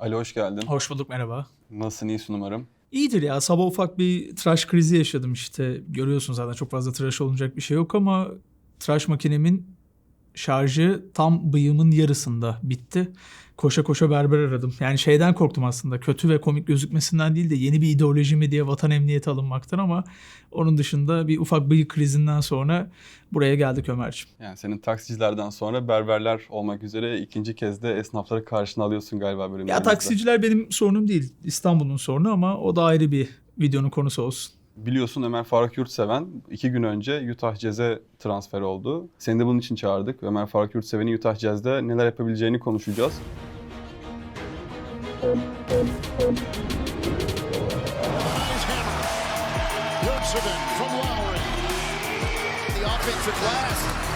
Ali hoş geldin. Hoş bulduk merhaba. Nasılsın iyisin umarım. İyidir ya sabah ufak bir tıraş krizi yaşadım işte. Görüyorsun zaten çok fazla tıraş olunacak bir şey yok ama tıraş makinemin şarjı tam bıyığımın yarısında bitti. Koşa koşa berber aradım. Yani şeyden korktum aslında kötü ve komik gözükmesinden değil de yeni bir ideoloji mi diye vatan emniyeti alınmaktan ama onun dışında bir ufak bıyık krizinden sonra buraya geldik Ömerciğim. Yani senin taksicilerden sonra berberler olmak üzere ikinci kez de esnafları karşına alıyorsun galiba Ya bölümlerimizde. taksiciler benim sorunum değil. İstanbul'un sorunu ama o da ayrı bir videonun konusu olsun. Biliyorsun Ömer Faruk Yurtseven iki gün önce Utah Jazz'e transfer oldu. Seni de bunun için çağırdık. Ömer Faruk Yurtseven'in Utah Jazz'de neler yapabileceğini konuşacağız.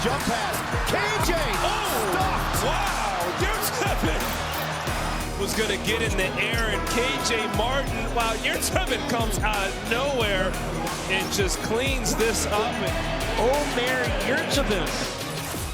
Jump pass. KJ. Oh, stopped. Wow, Yurtseven was going to get in the air, and KJ Martin, wow, Yurtseven comes out of nowhere and just cleans this up. Omer Yurtseven.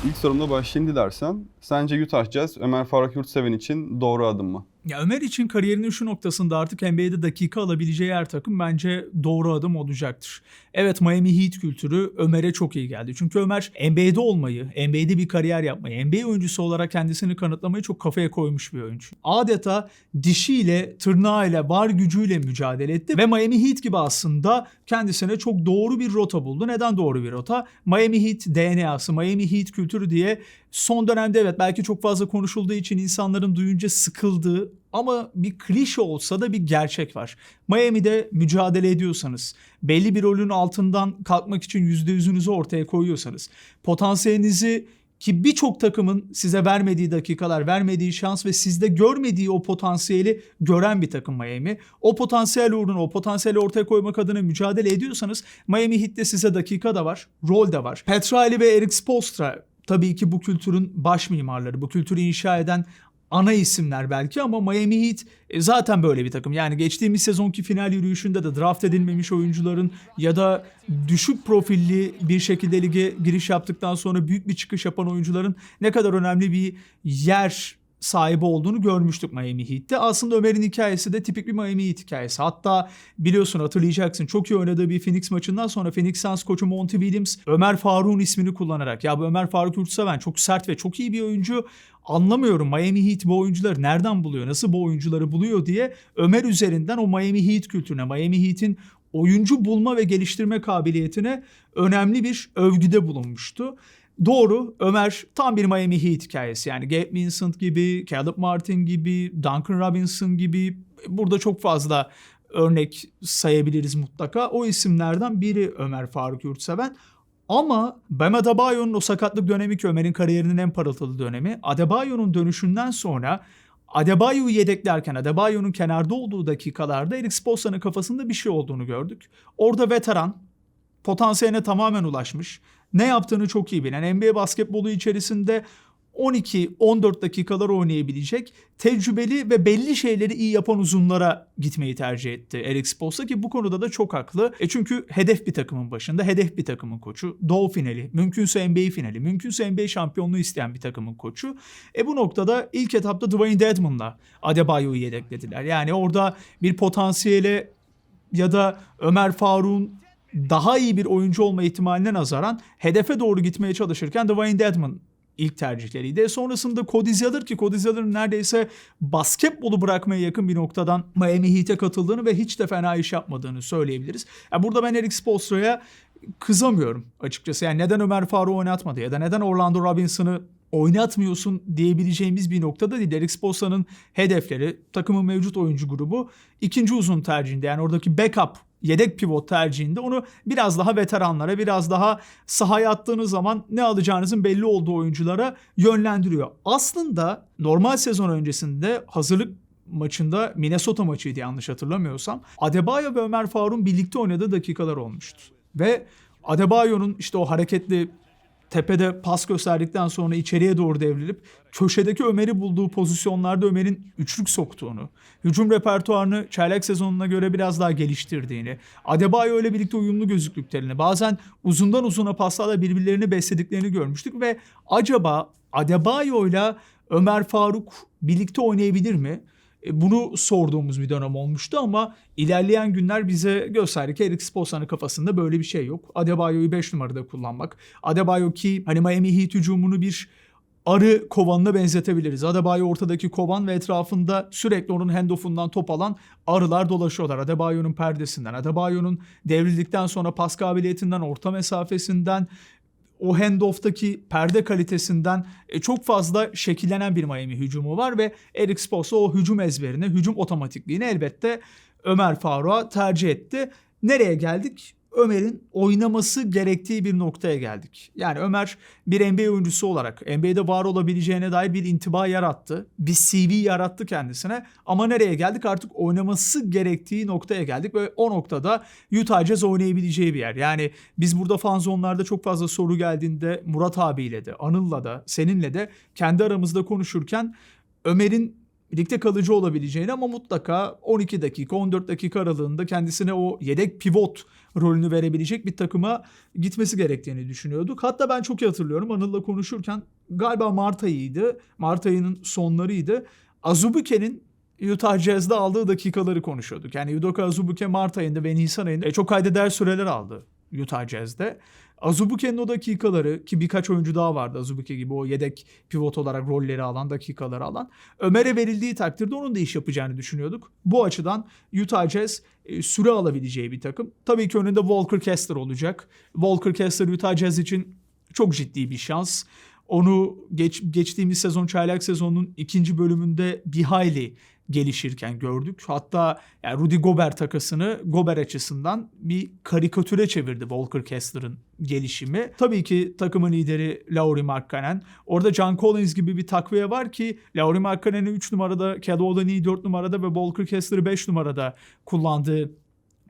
İlk sorumla başlayayım dilersen. Sence Utah Jazz Ömer Faruk Yurtseven için doğru adım mı? Ya Ömer için kariyerinin şu noktasında artık NBA'de dakika alabileceği her takım bence doğru adım olacaktır. Evet Miami Heat kültürü Ömer'e çok iyi geldi. Çünkü Ömer NBA'de olmayı, NBA'de bir kariyer yapmayı, NBA oyuncusu olarak kendisini kanıtlamayı çok kafaya koymuş bir oyuncu. Adeta dişiyle, tırnağıyla, var gücüyle mücadele etti ve Miami Heat gibi aslında kendisine çok doğru bir rota buldu. Neden doğru bir rota? Miami Heat DNA'sı, Miami Heat kültürü diye son dönemde evet belki çok fazla konuşulduğu için insanların duyunca sıkıldığı ama bir klişe olsa da bir gerçek var. Miami'de mücadele ediyorsanız, belli bir rolün altından kalkmak için %100'ünüzü ortaya koyuyorsanız, potansiyelinizi ki birçok takımın size vermediği dakikalar, vermediği şans ve sizde görmediği o potansiyeli gören bir takım Miami. O potansiyel uğruna, o potansiyeli ortaya koymak adına mücadele ediyorsanız Miami Heat'te size dakika da var, rol de var. Petrali ve Eric Spoelstra tabii ki bu kültürün baş mimarları, bu kültürü inşa eden ana isimler belki ama Miami Heat e, zaten böyle bir takım. Yani geçtiğimiz sezonki final yürüyüşünde de draft edilmemiş oyuncuların ya da düşük profilli bir şekilde lige giriş yaptıktan sonra büyük bir çıkış yapan oyuncuların ne kadar önemli bir yer sahibi olduğunu görmüştük Miami Heat'te. Aslında Ömer'in hikayesi de tipik bir Miami Heat hikayesi. Hatta biliyorsun hatırlayacaksın çok iyi oynadığı bir Phoenix maçından sonra Phoenix Suns koçu Monty Williams Ömer Faruk'un ismini kullanarak ya bu Ömer Faruk Yurtseven çok sert ve çok iyi bir oyuncu. Anlamıyorum Miami Heat bu oyuncuları nereden buluyor, nasıl bu oyuncuları buluyor diye Ömer üzerinden o Miami Heat kültürüne, Miami Heat'in oyuncu bulma ve geliştirme kabiliyetine önemli bir övgüde bulunmuştu. Doğru Ömer tam bir Miami Heat hikayesi. Yani Gabe Vincent gibi, Caleb Martin gibi, Duncan Robinson gibi burada çok fazla örnek sayabiliriz mutlaka. O isimlerden biri Ömer Faruk Yurtseven. Ama Bam Adebayo'nun o sakatlık dönemi ki Ömer'in kariyerinin en parıltılı dönemi. Adebayo'nun dönüşünden sonra Adebayo'yu yedeklerken Adebayo'nun kenarda olduğu dakikalarda Eric Spoelstra'nın kafasında bir şey olduğunu gördük. Orada veteran, potansiyeline tamamen ulaşmış. Ne yaptığını çok iyi bilen, NBA basketbolu içerisinde 12-14 dakikalar oynayabilecek tecrübeli ve belli şeyleri iyi yapan uzunlara gitmeyi tercih etti Eric Spoelstra ki bu konuda da çok haklı. E çünkü hedef bir takımın başında, hedef bir takımın koçu. Doğu finali, mümkünse NBA finali, mümkünse NBA şampiyonluğu isteyen bir takımın koçu. E bu noktada ilk etapta Dwayne Dedmon'la Adebayo'yu yedeklediler. Yani orada bir potansiyele ya da Ömer Faruk'un daha iyi bir oyuncu olma ihtimaline nazaran hedefe doğru gitmeye çalışırken Dwayne Dedmon ilk tercihleriydi. Sonrasında Cody Zeller ki Cody Zeller'ın neredeyse basketbolu bırakmaya yakın bir noktadan Miami Heat'e katıldığını ve hiç de fena iş yapmadığını söyleyebiliriz. Yani burada ben Eric Spoelstra'ya kızamıyorum açıkçası. Yani neden Ömer Faruk'u oynatmadı ya da neden Orlando Robinson'ı oynatmıyorsun diyebileceğimiz bir noktada değil. Eric Spoelstra'nın hedefleri, takımın mevcut oyuncu grubu ikinci uzun tercihinde yani oradaki backup yedek pivot tercihinde onu biraz daha veteranlara, biraz daha sahaya attığınız zaman ne alacağınızın belli olduğu oyunculara yönlendiriyor. Aslında normal sezon öncesinde hazırlık maçında Minnesota maçıydı yanlış hatırlamıyorsam. Adebayo ve Ömer Faruk'un birlikte oynadığı dakikalar olmuştu. Ve Adebayo'nun işte o hareketli tepede pas gösterdikten sonra içeriye doğru devrilip köşedeki Ömer'i bulduğu pozisyonlarda Ömer'in üçlük soktuğunu, hücum repertuarını çaylak sezonuna göre biraz daha geliştirdiğini, Adebayo ile birlikte uyumlu gözüklüklerini, bazen uzundan uzuna paslarla birbirlerini beslediklerini görmüştük ve acaba Adebayo ile Ömer Faruk birlikte oynayabilir mi? E, Bunu sorduğumuz bir dönem olmuştu ama ilerleyen günler bize gösterdi ki Eric Spoelstra'nın kafasında böyle bir şey yok. Adebayo'yu 5 numarada kullanmak. Adebayo ki hani Miami Heat hücumunu bir arı kovanına benzetebiliriz. Adebayo ortadaki kovan ve etrafında sürekli onun handoff'undan top alan arılar dolaşıyorlar. Adebayo'nun perdesinden, Adebayo'nun devrildikten sonra pas kabiliyetinden, orta mesafesinden, o handoff'taki perde kalitesinden e, çok fazla şekillenen bir Miami hücumu var ve Eric Spoelstra o hücum ezberini, hücum otomatikliğini elbette Ömer Faruk'a tercih etti. Nereye geldik? Ömer'in oynaması gerektiği bir noktaya geldik. Yani Ömer bir NBA oyuncusu olarak NBA'de var olabileceğine dair bir intiba yarattı. Bir CV yarattı kendisine. Ama nereye geldik? Artık oynaması gerektiği noktaya geldik ve o noktada Utah Jazz oynayabileceği bir yer. Yani biz burada fan zonlarda çok fazla soru geldiğinde Murat abiyle de, Anıl'la da, seninle de kendi aramızda konuşurken Ömer'in birlikte kalıcı olabileceğini ama mutlaka 12 dakika 14 dakika aralığında kendisine o yedek pivot rolünü verebilecek bir takıma gitmesi gerektiğini düşünüyorduk. Hatta ben çok iyi hatırlıyorum Anıl'la konuşurken galiba Mart ayıydı. Mart ayının sonlarıydı. Azubuike'nin Utah Jazz'da aldığı dakikaları konuşuyorduk. Yani Udoka Azubuike Mart ayında ve Nisan ayında e, çok kaydeder süreler aldı Utah Jazz'de. Azubuike'nin o dakikaları ki birkaç oyuncu daha vardı Azubuike gibi o yedek pivot olarak rolleri alan, dakikaları alan. Ömer'e verildiği takdirde onun da iş yapacağını düşünüyorduk. Bu açıdan Utah Jazz e, süre alabileceği bir takım. Tabii ki önünde Walker Kessler olacak. Walker Kessler Utah Jazz için çok ciddi bir şans. Onu geç, geçtiğimiz sezon çaylak sezonunun ikinci bölümünde bir hayli gelişirken gördük. Hatta yani Rudy Gobert takasını Gobert açısından bir karikatüre çevirdi Walker Kessler'ın gelişimi. Tabii ki takımın lideri Lauri Markkanen. Orada John Collins gibi bir takviye var ki Lauri Markkanen'i 3 numarada, Kelly 4 numarada ve Walker Kessler'ı 5 numarada kullandığı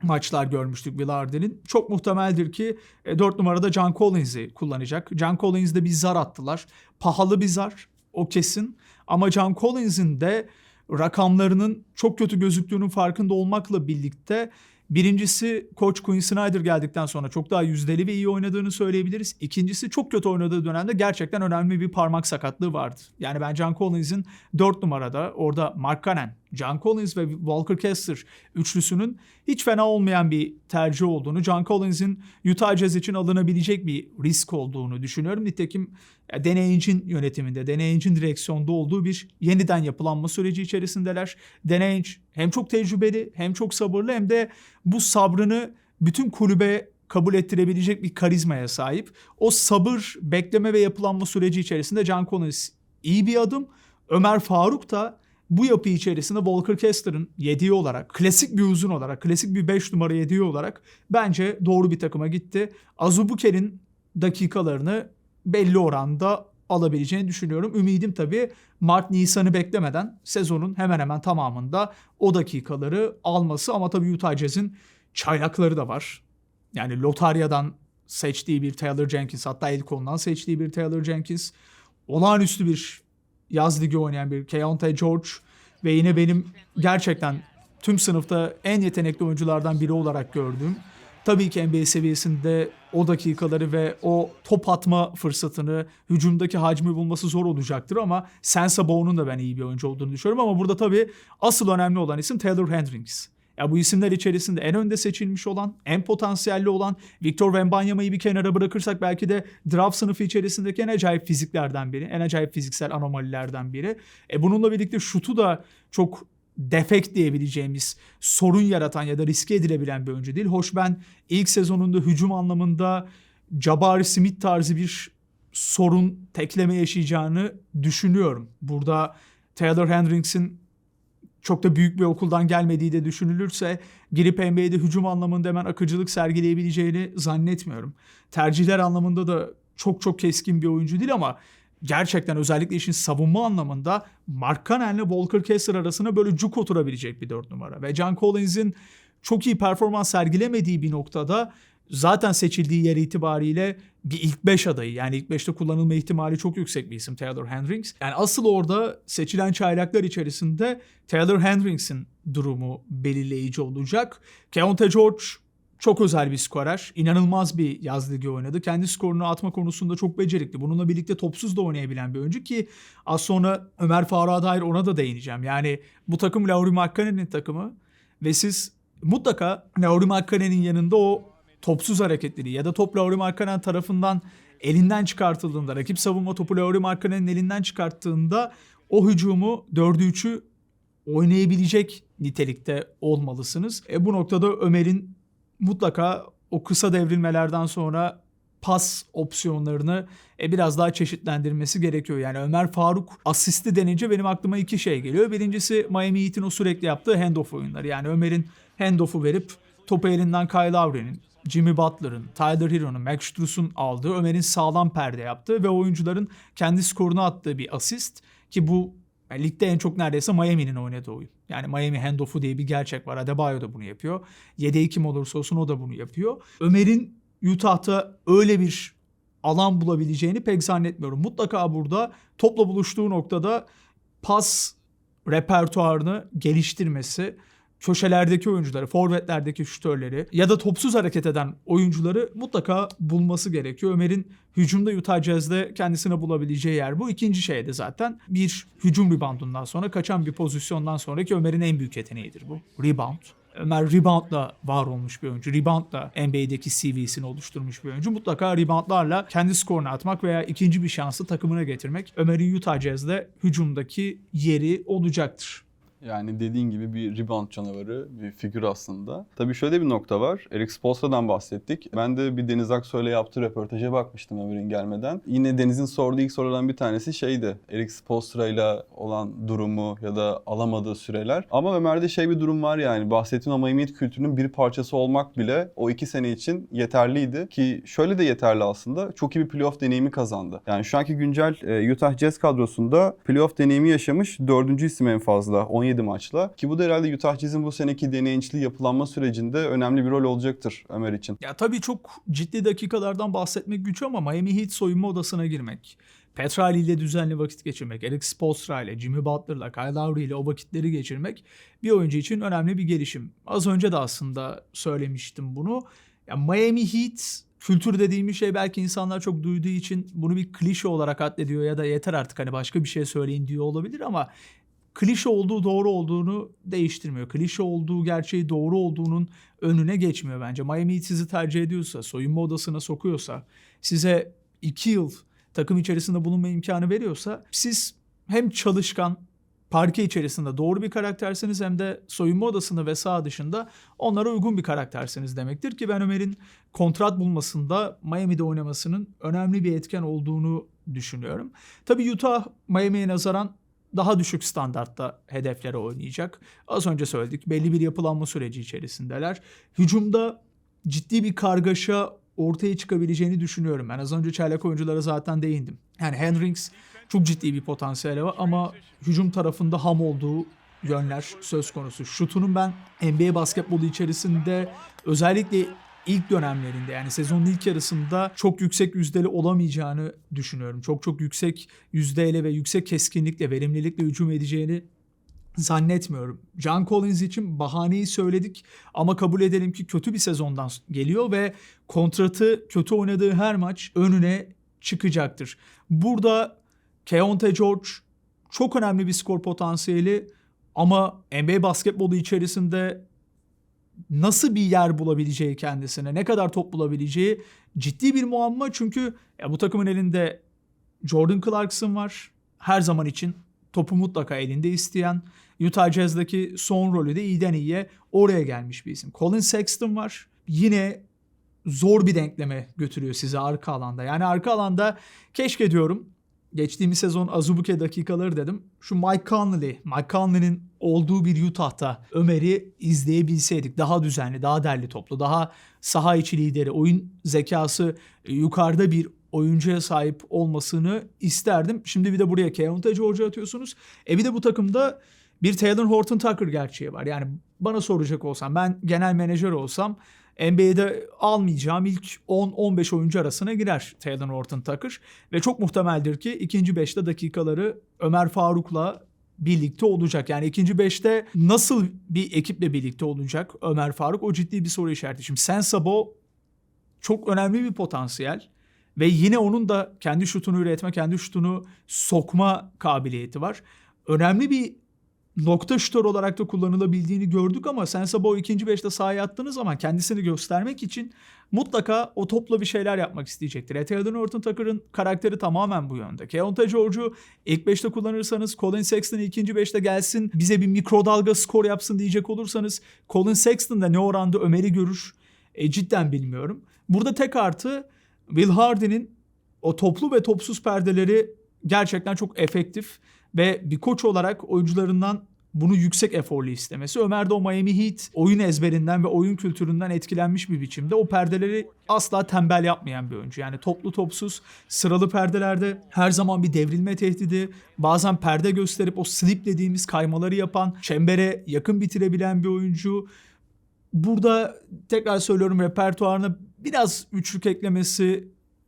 maçlar görmüştük Will Harden'in. Çok muhtemeldir ki 4 numarada John Collins'i kullanacak. John Collins'de bir zar attılar. Pahalı bir zar o kesin. Ama John Collins'in de rakamlarının çok kötü gözüktüğünün farkında olmakla birlikte Birincisi Koç Quinn Snyder geldikten sonra çok daha yüzdeli ve iyi oynadığını söyleyebiliriz. İkincisi çok kötü oynadığı dönemde gerçekten önemli bir parmak sakatlığı vardı. Yani ben John Collins'in 4 numarada orada Mark Cannon, John Collins ve Walker Kessler üçlüsünün hiç fena olmayan bir tercih olduğunu, John Collins'in Utah Jazz için alınabilecek bir risk olduğunu düşünüyorum. Nitekim Danny Ainge'in yönetiminde, Danny Ainge'in direksiyonda olduğu bir yeniden yapılanma süreci içerisindeler. Ainge hem çok tecrübeli hem çok sabırlı hem de bu sabrını bütün kulübe kabul ettirebilecek bir karizmaya sahip. O sabır, bekleme ve yapılanma süreci içerisinde John Collins iyi bir adım. Ömer Faruk da bu yapı içerisinde Walker Kessler'ın yediği olarak, klasik bir uzun olarak, klasik bir 5 numara yediği olarak bence doğru bir takıma gitti. Azubuke'nin dakikalarını belli oranda alabileceğini düşünüyorum. Ümidim tabii Mart Nisan'ı beklemeden sezonun hemen hemen tamamında o dakikaları alması ama tabii Utah Jazz'in çaylakları da var. Yani lotaryadan seçtiği bir Taylor Jenkins hatta el kolundan seçtiği bir Taylor Jenkins olağanüstü bir yaz ligi oynayan bir Keontae George ve yine benim gerçekten tüm sınıfta en yetenekli oyunculardan biri olarak gördüğüm tabii ki NBA seviyesinde o dakikaları ve o top atma fırsatını hücumdaki hacmi bulması zor olacaktır ama Sensa Bow'un da ben iyi bir oyuncu olduğunu düşünüyorum ama burada tabii asıl önemli olan isim Taylor Hendricks. Ya bu isimler içerisinde en önde seçilmiş olan, en potansiyelli olan Victor Wembanyama'yı bir kenara bırakırsak belki de draft sınıfı içerisindeki en acayip fiziklerden biri, en acayip fiziksel anomalilerden biri. E bununla birlikte şutu da çok defekt diyebileceğimiz sorun yaratan ya da riske edilebilen bir oyuncu değil. Hoş ben ilk sezonunda hücum anlamında Jabari Smith tarzı bir sorun tekleme yaşayacağını düşünüyorum. Burada Taylor Hendricks'in çok da büyük bir okuldan gelmediği de düşünülürse girip NBA'de hücum anlamında hemen akıcılık sergileyebileceğini zannetmiyorum. Tercihler anlamında da çok çok keskin bir oyuncu değil ama gerçekten özellikle işin savunma anlamında Mark Cannon'le Walker Kessler arasına böyle cuk oturabilecek bir dört numara. Ve John Collins'in çok iyi performans sergilemediği bir noktada zaten seçildiği yer itibariyle bir ilk 5 adayı. Yani ilk 5'te kullanılma ihtimali çok yüksek bir isim Taylor Hendricks. Yani asıl orada seçilen çaylaklar içerisinde Taylor Hendricks'in durumu belirleyici olacak. Keontae George çok özel bir skorer. İnanılmaz bir yaz ligi oynadı. Kendi skorunu atma konusunda çok becerikli. Bununla birlikte topsuz da oynayabilen bir oyuncu ki az sonra Ömer Faruk'a dair ona da değineceğim. Yani bu takım Lauri Markkanen'in takımı ve siz mutlaka Lauri Markkanen'in yanında o topsuz hareketleri ya da top Lauri Markkanen tarafından elinden çıkartıldığında, rakip savunma topu Lauri Markkanen'in elinden çıkarttığında o hücumu 4'ü 3'ü oynayabilecek nitelikte olmalısınız. E bu noktada Ömer'in mutlaka o kısa devrilmelerden sonra pas opsiyonlarını e, biraz daha çeşitlendirmesi gerekiyor. Yani Ömer Faruk asisti denince benim aklıma iki şey geliyor. Birincisi Miami Heat'in o sürekli yaptığı handoff oyunları. Yani Ömer'in handoff'u verip topu elinden Kyle Lowry'nin, Jimmy Butler'ın, Tyler Hero'nun, Max Strus'un aldığı Ömer'in sağlam perde yaptığı ve oyuncuların kendi skoruna attığı bir asist ki bu yani ligde en çok neredeyse Miami'nin oynadığı oyun. Yani Miami handoff'u diye bir gerçek var. Adebayo da bunu yapıyor. Yedeği kim olursa olsun o da bunu yapıyor. Ömer'in Utah'ta öyle bir alan bulabileceğini pek zannetmiyorum. Mutlaka burada topla buluştuğu noktada pas repertuarını geliştirmesi, köşelerdeki oyuncuları, forvetlerdeki şütörleri ya da topsuz hareket eden oyuncuları mutlaka bulması gerekiyor. Ömer'in hücumda Utah Jazz'de kendisine bulabileceği yer bu. İkinci şey de zaten bir hücum reboundundan sonra kaçan bir pozisyondan sonraki Ömer'in en büyük yeteneğidir bu. Rebound. Ömer reboundla var olmuş bir oyuncu. Reboundla NBA'deki CV'sini oluşturmuş bir oyuncu. Mutlaka reboundlarla kendi skorunu atmak veya ikinci bir şansı takımına getirmek Ömer'in Utah Jazz'de hücumdaki yeri olacaktır. Yani dediğin gibi bir rebound canavarı, bir figür aslında. Tabii şöyle bir nokta var. Eric Spoelstra'dan bahsettik. Ben de bir Deniz Aksoy'la yaptığı röportaja bakmıştım Ömer'in gelmeden. Yine Deniz'in sorduğu ilk sorulardan bir tanesi şeydi. Eric Spoelstra'yla olan durumu ya da alamadığı süreler. Ama Ömer'de şey bir durum var yani. Bahsettiğim Heat kültürünün bir parçası olmak bile o iki sene için yeterliydi. Ki şöyle de yeterli aslında. Çok iyi bir playoff deneyimi kazandı. Yani şu anki güncel e, Utah Jazz kadrosunda playoff deneyimi yaşamış dördüncü isim en fazla. 17 maçla. Ki bu da herhalde Utah Jazz'in bu seneki deneyimçiliği yapılanma sürecinde önemli bir rol olacaktır Ömer için. Ya tabii çok ciddi dakikalardan bahsetmek güç ama Miami Heat soyunma odasına girmek, Petrali ile düzenli vakit geçirmek, Eric Spoelstra ile, Jimmy Butler'la, Kyle Lowry ile o vakitleri geçirmek bir oyuncu için önemli bir gelişim. Az önce de aslında söylemiştim bunu. Ya Miami Heat kültür dediğimiz şey belki insanlar çok duyduğu için bunu bir klişe olarak addediyor ya da yeter artık hani başka bir şey söyleyin diyor olabilir ama klişe olduğu doğru olduğunu değiştirmiyor. Klişe olduğu gerçeği doğru olduğunun önüne geçmiyor bence. Miami Heat sizi tercih ediyorsa, soyunma odasına sokuyorsa, size iki yıl takım içerisinde bulunma imkanı veriyorsa siz hem çalışkan, parke içerisinde doğru bir karaktersiniz hem de soyunma odasında ve saha dışında onlara uygun bir karaktersiniz demektir ki ben Ömer'in kontrat bulmasında Miami'de oynamasının önemli bir etken olduğunu düşünüyorum. Tabii Utah Miami'ye nazaran daha düşük standartta hedeflere oynayacak. Az önce söyledik belli bir yapılanma süreci içerisindeler. Hücumda ciddi bir kargaşa ortaya çıkabileceğini düşünüyorum. Ben az önce çaylak oyunculara zaten değindim. Yani Hendricks çok ciddi bir potansiyeli var ama hücum tarafında ham olduğu yönler söz konusu. Şutunun ben NBA basketbolu içerisinde özellikle ilk dönemlerinde yani sezonun ilk yarısında çok yüksek yüzdeli olamayacağını düşünüyorum. Çok çok yüksek yüzdeyle ve yüksek keskinlikle, verimlilikle hücum edeceğini zannetmiyorum. John Collins için bahaneyi söyledik ama kabul edelim ki kötü bir sezondan geliyor ve kontratı kötü oynadığı her maç önüne çıkacaktır. Burada Keontae George çok önemli bir skor potansiyeli ama NBA basketbolu içerisinde nasıl bir yer bulabileceği kendisine, ne kadar top bulabileceği ciddi bir muamma. Çünkü ya bu takımın elinde Jordan Clarkson var. Her zaman için topu mutlaka elinde isteyen. Utah Jazz'daki son rolü de iyiden iyiye oraya gelmiş bir isim. Colin Sexton var. Yine zor bir denkleme götürüyor sizi arka alanda. Yani arka alanda keşke diyorum geçtiğimiz sezon Azubuke dakikaları dedim. Şu Mike Conley, Mike Conley'nin olduğu bir Utah'ta Ömer'i izleyebilseydik. Daha düzenli, daha derli toplu, daha saha içi lideri, oyun zekası e, yukarıda bir oyuncuya sahip olmasını isterdim. Şimdi bir de buraya Keontae George'u atıyorsunuz. E bir de bu takımda bir Taylor Horton Tucker gerçeği var. Yani bana soracak olsam, ben genel menajer olsam NBA'de almayacağım ilk 10-15 oyuncu arasına girer Taylor Horton Tucker. Ve çok muhtemeldir ki ikinci beşte dakikaları Ömer Faruk'la birlikte olacak. Yani ikinci beşte nasıl bir ekiple birlikte olacak Ömer Faruk o ciddi bir soru işareti. Şimdi Sensabo çok önemli bir potansiyel ve yine onun da kendi şutunu üretme, kendi şutunu sokma kabiliyeti var. Önemli bir nokta şutör olarak da kullanılabildiğini gördük ama Sensabo ikinci beşte sahaya attığınız zaman kendisini göstermek için mutlaka o topla bir şeyler yapmak isteyecektir. Etihad'ın Norton Tucker'ın karakteri tamamen bu yönde. Keontae George'u ilk beşte kullanırsanız Colin Sexton ikinci beşte gelsin bize bir mikrodalga skor yapsın diyecek olursanız Colin Sexton da ne oranda Ömer'i görür e, cidden bilmiyorum. Burada tek artı Will Hardy'nin o toplu ve topsuz perdeleri gerçekten çok efektif ve bir koç olarak oyuncularından bunu yüksek eforlu istemesi. Ömer de o Miami Heat oyun ezberinden ve oyun kültüründen etkilenmiş bir biçimde o perdeleri asla tembel yapmayan bir oyuncu. Yani toplu topsuz sıralı perdelerde her zaman bir devrilme tehdidi, bazen perde gösterip o slip dediğimiz kaymaları yapan, çembere yakın bitirebilen bir oyuncu. Burada tekrar söylüyorum repertuarına biraz üçlük eklemesi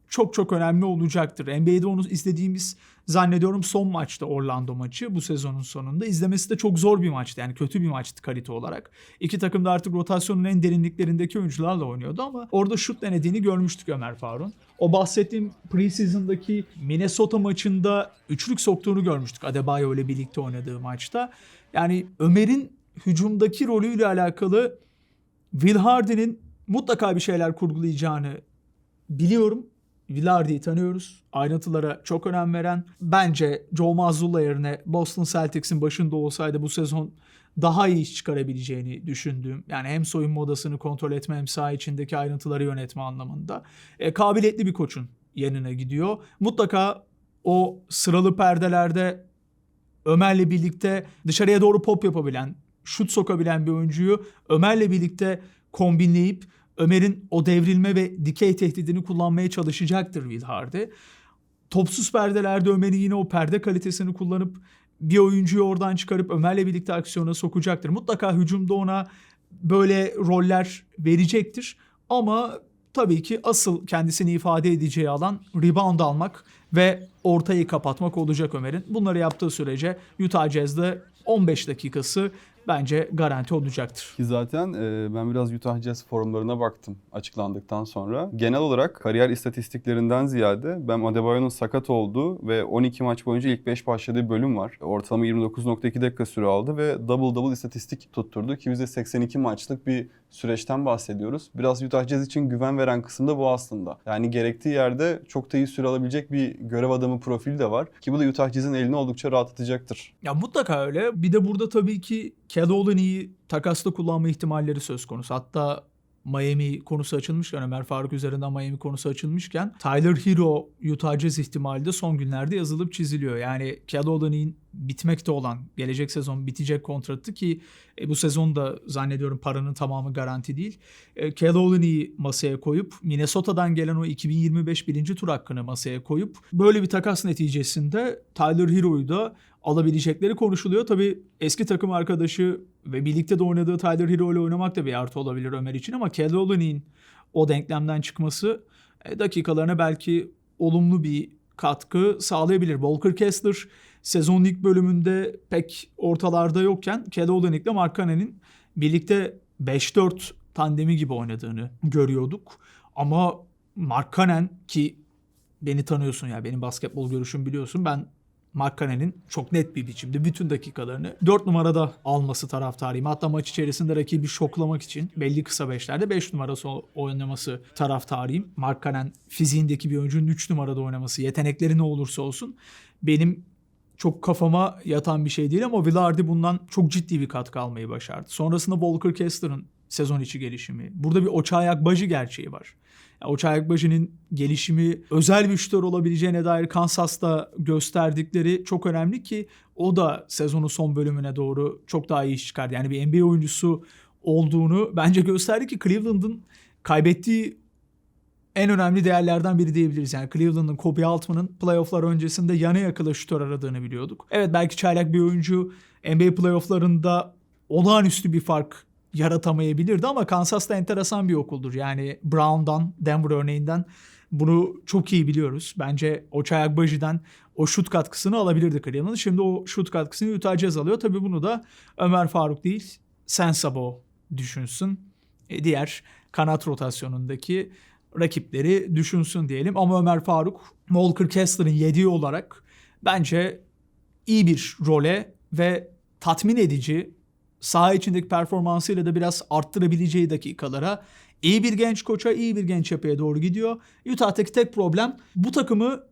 çok çok önemli olacaktır. NBA'de onu izlediğimiz zannediyorum son maçta Orlando maçı bu sezonun sonunda. İzlemesi de çok zor bir maçtı yani kötü bir maçtı kalite olarak. İki takım da artık rotasyonun en derinliklerindeki oyuncularla oynuyordu ama orada şut denediğini görmüştük Ömer Faruk'un. O bahsettiğim preseason'daki Minnesota maçında üçlük soktuğunu görmüştük Adebayo ile birlikte oynadığı maçta. Yani Ömer'in hücumdaki rolüyle alakalı Will Hardy'nin mutlaka bir şeyler kurgulayacağını biliyorum. Villardi'yi tanıyoruz. Ayrıntılara çok önem veren. Bence Joe Mazzulla yerine Boston Celtics'in başında olsaydı bu sezon daha iyi iş çıkarabileceğini düşündüğüm. Yani hem soyunma odasını kontrol etme hem saha içindeki ayrıntıları yönetme anlamında. E, kabiliyetli bir koçun yanına gidiyor. Mutlaka o sıralı perdelerde Ömer'le birlikte dışarıya doğru pop yapabilen, şut sokabilen bir oyuncuyu Ömer'le birlikte kombinleyip Ömer'in o devrilme ve dikey tehdidini kullanmaya çalışacaktır Will Hardy. Topsuz perdelerde Ömer'in yine o perde kalitesini kullanıp bir oyuncuyu oradan çıkarıp Ömer'le birlikte aksiyona sokacaktır. Mutlaka hücumda ona böyle roller verecektir. Ama tabii ki asıl kendisini ifade edeceği alan rebound almak ve ortayı kapatmak olacak Ömer'in. Bunları yaptığı sürece Utah Jazz'de 15 dakikası bence garanti olacaktır. Ki zaten e, ben biraz Utah Jazz forumlarına baktım açıklandıktan sonra. Genel olarak kariyer istatistiklerinden ziyade ben Adebayo'nun sakat olduğu ve 12 maç boyunca ilk 5 başladığı bölüm var. Ortalama 29.2 dakika süre aldı ve double double istatistik tutturdu ki bize 82 maçlık bir süreçten bahsediyoruz. Biraz Utah Jazz için güven veren kısım da bu aslında. Yani gerektiği yerde çok da iyi süre alabilecek bir görev adamı profili de var. Ki bu da Utah Jazz'in elini oldukça rahatlatacaktır. Ya mutlaka öyle. Bir de burada tabii ki Kelolini'yi takasla kullanma ihtimalleri söz konusu. Hatta Miami konusu açılmışken, Ömer Faruk üzerinden Miami konusu açılmışken Tyler Hero Utah Jazz ihtimali de son günlerde yazılıp çiziliyor. Yani Kelolini'nin bitmekte olan, gelecek sezon bitecek kontratı ki e, bu sezon da zannediyorum paranın tamamı garanti değil. E, Kelolini'yi masaya koyup Minnesota'dan gelen o 2025 birinci tur hakkını masaya koyup böyle bir takas neticesinde Tyler Hero'yu da alabilecekleri konuşuluyor. Tabii eski takım arkadaşı ve birlikte de oynadığı Tyler Hero ile oynamak da bir artı olabilir Ömer için ama Kelolini'nin o denklemden çıkması e, dakikalarına belki olumlu bir katkı sağlayabilir. Walker Kessler sezon ilk bölümünde pek ortalarda yokken Kelolini ile Markkanen'in birlikte 5-4 tandemi gibi oynadığını görüyorduk. Ama Markkanen ki beni tanıyorsun ya benim basketbol görüşüm biliyorsun ben Markkanen'in çok net bir biçimde bütün dakikalarını 4 numarada alması taraftarıyım. Hatta maç içerisinde rakibi şoklamak için belli kısa beşlerde 5 numarası oynaması taraftarıyım. Markkanen fiziğindeki bir oyuncunun 3 numarada oynaması, yetenekleri ne olursa olsun benim çok kafama yatan bir şey değil ama Villardi bundan çok ciddi bir katkı almayı başardı. Sonrasında Walker Kessler'ın sezon içi gelişimi. Burada bir Oçay Akbacı gerçeği var. Yani Oçay Akbacı'nın gelişimi özel bir şutör olabileceğine dair Kansas'ta gösterdikleri çok önemli ki o da sezonun son bölümüne doğru çok daha iyi iş çıkardı. Yani bir NBA oyuncusu olduğunu bence gösterdi ki Cleveland'ın kaybettiği en önemli değerlerden biri diyebiliriz. Yani Cleveland'ın Kobe Altman'ın playofflar öncesinde yana yakıla şutör aradığını biliyorduk. Evet belki çaylak bir oyuncu NBA playofflarında olağanüstü bir fark yaratamayabilirdi ama Kansas da enteresan bir okuldur. Yani Brown'dan, Denver örneğinden Bunu çok iyi biliyoruz. Bence Ochai Agbaji'den o şut katkısını alabilirdi Cleveland. Şimdi o şut katkısını Utah Jazz alıyor. Tabii bunu da Ömer Faruk değil, Sensabo düşünsün. E, diğer kanat rotasyonundaki rakipleri düşünsün diyelim. Ama Ömer Faruk, Walker Kessler'ın yediği olarak bence iyi bir role ve tatmin edici saha içindeki performansıyla da biraz arttırabileceği dakikalara iyi bir genç koça, iyi bir genç yapıya doğru gidiyor. Utah'taki tek problem bu takımı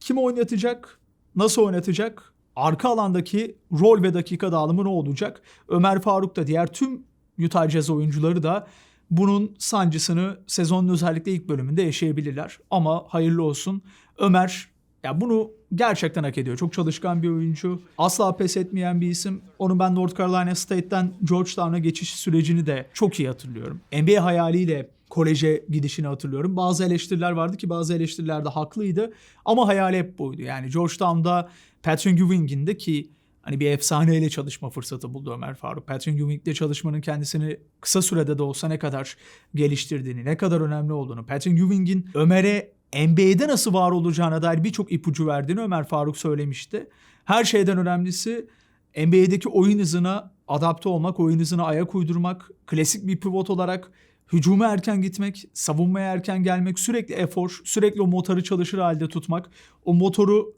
kim oynatacak, nasıl oynatacak, arka alandaki rol ve dakika dağılımı ne olacak? Ömer Faruk da diğer tüm Utah Jazz oyuncuları da bunun sancısını sezonun özellikle ilk bölümünde yaşayabilirler. Ama hayırlı olsun. Ömer ya bunu gerçekten hak ediyor. Çok çalışkan bir oyuncu. Asla pes etmeyen bir isim. Onun ben North Carolina State'ten Georgetown'a geçiş sürecini de çok iyi hatırlıyorum. NBA hayaliyle koleje gidişini hatırlıyorum. Bazı eleştiriler vardı ki bazı eleştiriler de haklıydı. Ama hayali hep buydu. Yani Georgetown'da Patrick Ewing'in de ki hani bir efsaneyle çalışma fırsatı buldu Ömer Faruk. Patrick Ewing'le çalışmanın kendisini kısa sürede de olsa ne kadar geliştirdiğini, ne kadar önemli olduğunu, Patrick Ewing'in Ömer'e NBA'de nasıl var olacağına dair birçok ipucu verdiğini Ömer Faruk söylemişti. Her şeyden önemlisi NBA'deki oyun hızına adapte olmak, oyun hızına ayak uydurmak, klasik bir pivot olarak hücuma erken gitmek, savunmaya erken gelmek, sürekli efor, sürekli o motoru çalışır halde tutmak, o motoru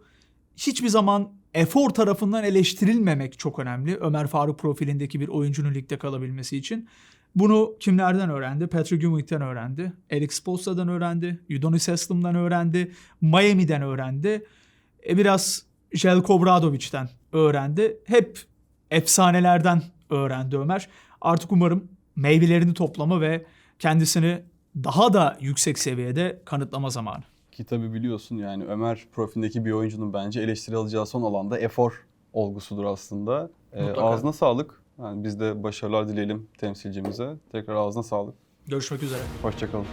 hiçbir zaman efor tarafından eleştirilmemek çok önemli. Ömer Faruk profilindeki bir oyuncunun ligde kalabilmesi için. Bunu kimlerden öğrendi? Patrick Ewing'den öğrendi. Eric Spoelstra'dan öğrendi. Udonis Haslam'dan öğrendi. Miami'den öğrendi. E biraz Jelko Obradovic'den öğrendi. Hep efsanelerden öğrendi Ömer. Artık umarım meyvelerini toplama ve kendisini daha da yüksek seviyede kanıtlama zamanı. Ki tabii biliyorsun yani Ömer profilindeki bir oyuncunun bence eleştiri alacağı son alanda efor olgusudur aslında. Mutlaka. ağzına sağlık. Yani biz de başarılar dileyelim temsilcimize. Tekrar ağzına sağlık. Görüşmek üzere. Hoşçakalın.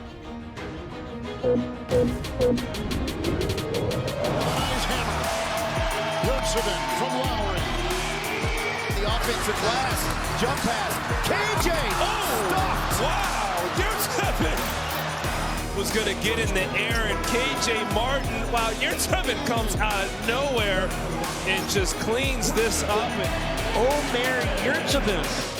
His hammer. Yurtseven from Lowry. The offensive glass. Jump pass. KJ. Oh, Stopped. wow. Yurtseven was going to get in the air, and KJ Martin, wow, Yurtseven comes out of nowhere and just cleans this up. And oh, Omer Yurtseven